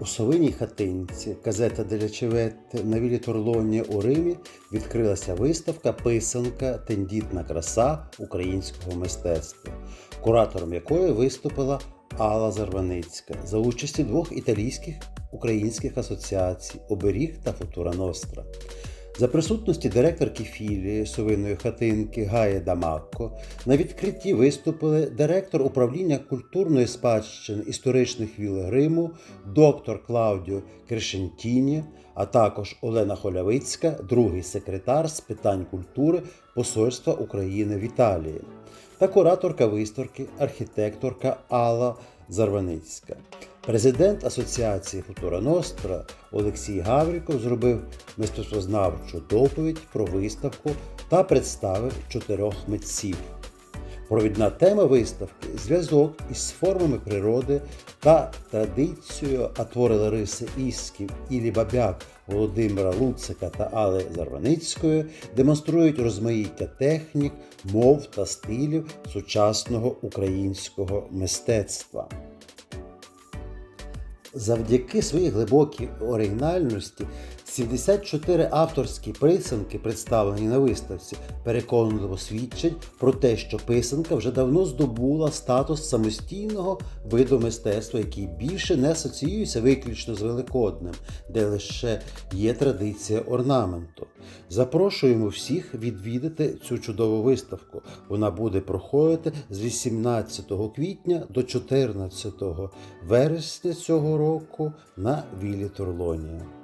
У Совиній хатинці казета Деля Чеветте на вілі Турлоні у Римі відкрилася виставка Писанка Тендітна краса українського мистецтва, куратором якої виступила Алла Зарваницька за участі двох італійських українських асоціацій Оберіг та Футура Ностра. За присутності директорки філії совиної хатинки Гая Дамакко на відкритті виступили директор управління культурної спадщини історичних віл Риму, доктор Клаудіо Крешентіні, а також Олена Холявицька, другий секретар з питань культури Посольства України в Італії, та кураторка виставки, архітекторка Алла Зарваницька. Президент Асоціації Футура Ностра Олексій Гавріков зробив мистецтвознавчу доповідь про виставку та представив чотирьох митців. Провідна тема виставки зв'язок із формами природи та традицією, а твори Лариси Ісків, Ілі Бабяк, Володимира Луцика та Алли Зарваницької демонструють розмаїття технік, мов та стилів сучасного українського мистецтва. Завдяки своїй глибокій оригінальності 74 авторські писанки, представлені на виставці, переконливо свідчать про те, що писанка вже давно здобула статус самостійного виду мистецтва, який більше не асоціюється виключно з Великоднем, де лише є традиція орнаменту. Запрошуємо всіх відвідати цю чудову виставку. Вона буде проходити з 18 квітня до 14 вересня цього року на Вілі Турлонія.